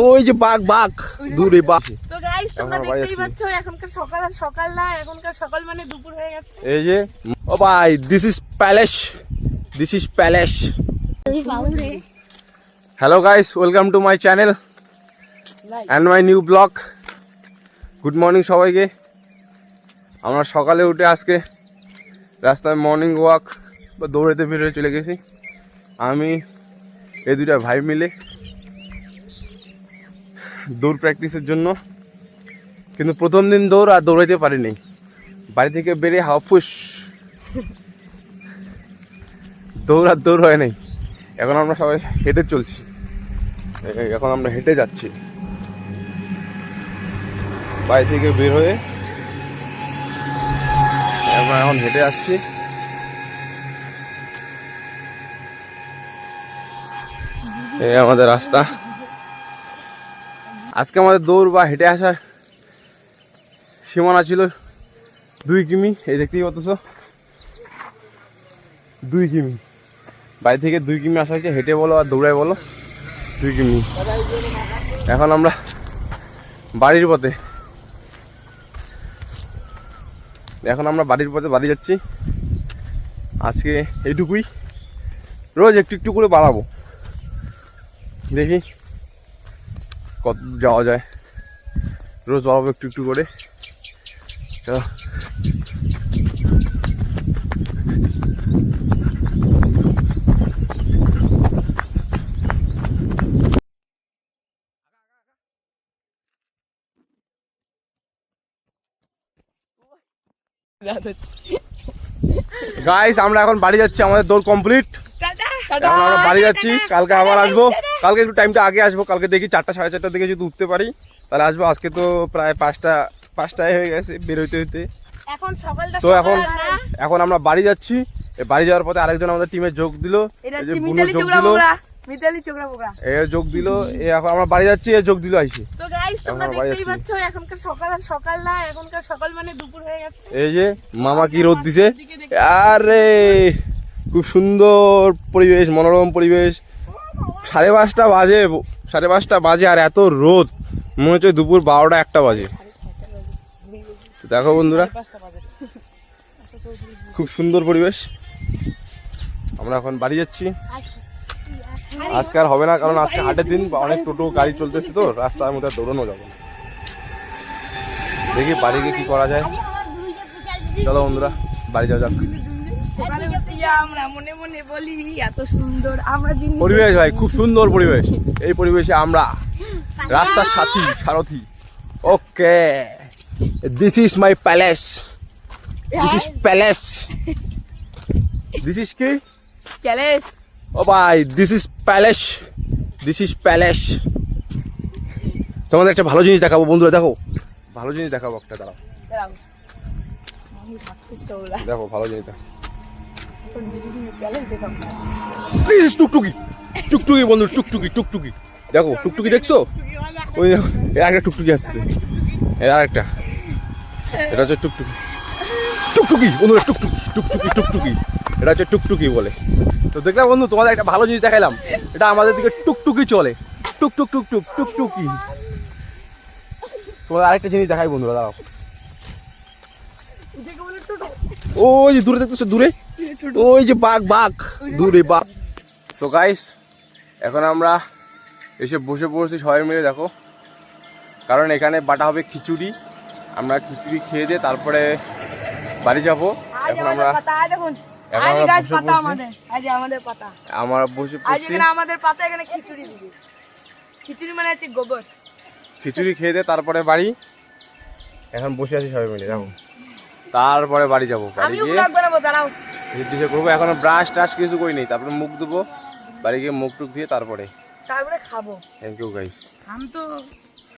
ওই যে বাঘ বাঘ। দূরে বাঘ। তো গাইস তোমরা দেখতেই পাচ্ছ এখনকার সকাল আর সকাল না এখনকার সকাল মানে দুপুর হয়ে গেছে। এই যে ও ভাই this is palace this is palace hello guys welcome to my channel and my new blog good morning সবাইকে। আমরা সকালে উঠে আজকে রাস্তায় মর্নিং ওয়াক বা দৌড়াতে বেরোয় চলে গেছি। আমি এই দুটা ভাই মিলে দৌড় প্র্যাকটিসের জন্য। কিন্তু প্রথম দিন দৌড় আর দৌড়াইতে পারিনি। বাড়ি থেকে বেরিয়ে হাফুস দৌড় আর দৌড় হয় নাই। এখন আমরা সবাই হেঁটে চলছি। এখন আমরা হেঁটে যাচ্ছি। বাড়ি থেকে বের হয়ে আমরা এখন হেঁটে যাচ্ছি এই আমাদের রাস্তা। আজকে আমাদের দৌড় বা হেঁটে আসার সীমানা ছিল দুই কিমি। এই দেখতেই পাচ্ছ? দুই কিমি। বাড়ি থেকে দুই কিমি আসা হয়েছে হেঁটে বলো আর দৌড়ায় বলো, দুই কিমি। এখন আমরা বাড়ির পথে। এখন আমরা বাড়ির পথে বাড়ি যাচ্ছি। আজকে এইটুকুই। রোজ একটু একটু করে বাড়াবো। দেখি। কত যাওয়া যায়। রোজ বাড়াবো একটু একটু করে। চলো। গাইস আমরা এখন বাড়ি যাচ্ছি আমাদের দৌড় কমপ্লিট আমরা বাড়ি যাচ্ছি কালকে আবার আসব। কালকে একটু টাইমটা আগে আসব কালকে দেখি চারটা সাড়ে চারটার দিকে যদি উঠতে পারি তাহলে আসব। আজকে তো প্রায় পাঁচটা পাঁচটায় হয়ে গেছে বেরোইতে হইতে। তো এখন। এখন আমরা বাড়ি যাচ্ছি। বাড়ি যাওয়ার পথে আরেকজন আমাদের টিমে যোগ দিল। এই যে হচ্ছে যোগ দিল। মিতালি এ যোগ দিল। এ এখন আমরা বাড়ি যাচ্ছি এ যোগ দিল আইসি। তো গাইস তোমরা বাড়ি দেখতেই যাচ্ছি। পাচ্ছ এখনকার সকাল আর সকাল না এখনকার সকাল মানে দুপুর হয়ে গেছে। এই যে মামা কি রোদ দিছে? আরে খুব সুন্দর পরিবেশ মনোরম পরিবেশ। সাড়ে পাঁচটা বাজে, সাড়ে পাঁচটা বাজে আর এত রোদ। মনে হচ্ছে দুপুর বারোটা একটা বাজে। দেখো বন্ধুরা, খুব সুন্দর পরিবেশ। আমরা এখন বাড়ি যাচ্ছি। আজকে আর হবে না, কারণ আজকে হাটের দিন অনেক টোটো, গাড়ি চলতেছে তো, রাস্তার মধ্যে দৌড়ানো যাবে দেখি বাড়ি গিয়ে কি করা যায়। চলো বন্ধুরা, বাড়ি যাওয়া যাক। ওখানে আমরা মনে মনে বলি এত সুন্দর আমরা পরিবেশ ভাই খুব সুন্দর পরিবেশ। এই পরিবেশে আমরা রাস্তার সাথী সারথি। Okay this is my palace this is palace this is কি? ক্যালেস ও ভাই this is palace this is palace তোমাদের একটা ভালো জিনিস দেখাবো বন্ধুরা দেখো। ভালো জিনিস দেখাবো একটা দাঁড়াও। দেখো ভালো জিনিস দেখো ইজ টুকটুকি টুকটুকি বন্ধু টুকটুকি টুকটুকি। দেখো টুকটুকি দেখছ? ওই দেখো একটা টুকটুকি আসছে। এর আরেকটা। এটা হচ্ছে টুকটুকি। টুকটুকি বন্ধুরা টুকটুকি টুকটুকি টুকটুকি। এটা হচ্ছে টুকটুকি বলে। তো দেখলাম বন্ধু তোমাদের একটা ভালো জিনিস দেখাইলাম। এটা আমাদের দিকে টুকটুকি চলে। টুকটুক টুকটুক টুকটুকি। তোমাদের আরেকটা জিনিস দেখাই বন্ধুরা দাঁড়াও। ওই যে দূরে দেখতেছো দূরে? ওই যে বাঘ বাঘ। দূরে বাঘ। সো গাইস এখন আমরা এসে বসে পড়ছি সবাই মিলে দেখো। কারণ এখানে বাটা হবে খিচুড়ি। আমরা খিচুড়ি খেয়ে দিয়ে তারপরে বাড়ি যাব। এখন আমরা আমরা বসে পড়ছি। আমাদের। পাতা। আমরা বসে পড়ছি। এখানে আমাদের পাতা এখানে খিচুড়ি খিচুড়ি মানে হচ্ছে গোবর। খিচুড়ি খেয়ে দিয়ে তারপরে বাড়ি। এখন বসে আছি সবাই মিলে দেখো। তারপরে বাড়ি যাব। বাড়ি গিয়ে এখন করব এখনও ব্রাশ টাশ কিছু করি নেই তারপরে মুখ ধুব বাড়ি গিয়ে মুখ টুক দিয়ে তারপরে। তারপরে খাব। থ্যাংক ইউ গাইস আমি তো।